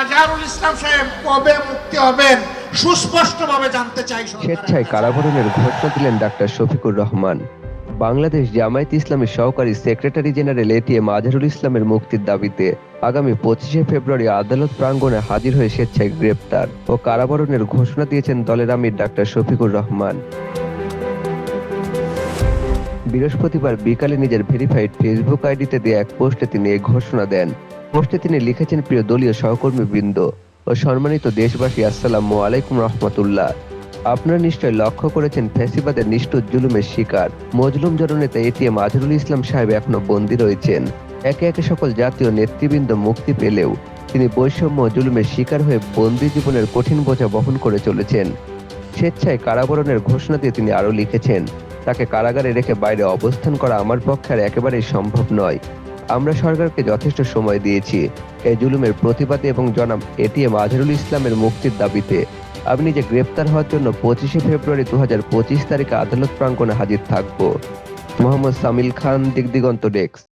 আজহারুল ইসলাম সাহেব কবে মুক্তি হবেন, সুস্পষ্টভাবে জানতে চাই স্বেচ্ছায়। কারাবরণের ঘোষণা দিলেন ডাক্তার শফিকুর রহমান। বাংলাদেশ জামায়াত ইসলামের সহকারী সেক্রেটারি জেনারেল এটিএম আজহারুল ইসলামের মুক্তির দাবিতে আগামী পঁচিশে ফেব্রুয়ারি আদালত প্রাঙ্গণে হাজির হয়ে স্বেচ্ছায় গ্রেপ্তার ও কারাবরণের ঘোষণা দিয়েছেন দলের আমির ডাক্তার শফিকুর রহমান। বৃহস্পতিবার বিকালে নিজের ভেরিফাইড ফেসবুক আইডিতে দিয়ে এক পোস্টে তিনি এই ঘোষণা দেন। পোস্টে তিনি লিখেছেন প্রিয় দলীয় সহকর্মী বৃন্দ ও সম্মানিত দেশবাসী, আসসালামু আলাইকুম রহমতুল্লাহ। আপনারা নিশ্চয় লক্ষ্য করেছেন ফ্যাসিবাদের নিষ্ঠুর জুলুমের শিকার। মজলুম জননেতা এটিএম আজরুল ইসলাম সাহেব এখনও বন্দী রয়েছেন। একে একে সকল জাতীয় নেতৃবৃন্দ মুক্তি পেলেও তিনি বৈষম্য জুলুমের শিকার হয়ে বন্দী জীবনের কঠিন বোঝা বহন করে চলেছেন। স্বেচ্ছায় কারাবরণের ঘোষণা দিয়ে তিনি আরও লিখেছেন, তাকে কারাগারে রেখে বাইরে অবস্থান করা আমার পক্ষে আর একেবারেই সম্ভব নয়। আমরা সরকারকে যথেষ্ট সময় দিয়েছি এই জুলুমের প্রতিবাদে এবং জনাম এটিএম আজহারুল ইসলামের মুক্তির দাবিতে। আপনি যে গ্রেপ্তার হওয়ার জন্য পঁচিশে ফেব্রুয়ারি দু হাজার পঁচিশ তারিখে আদালত প্রাঙ্গনে হাজির থাকব। মোহাম্মদ সামিল খান, দিগদিগন্ত ডেস্ক।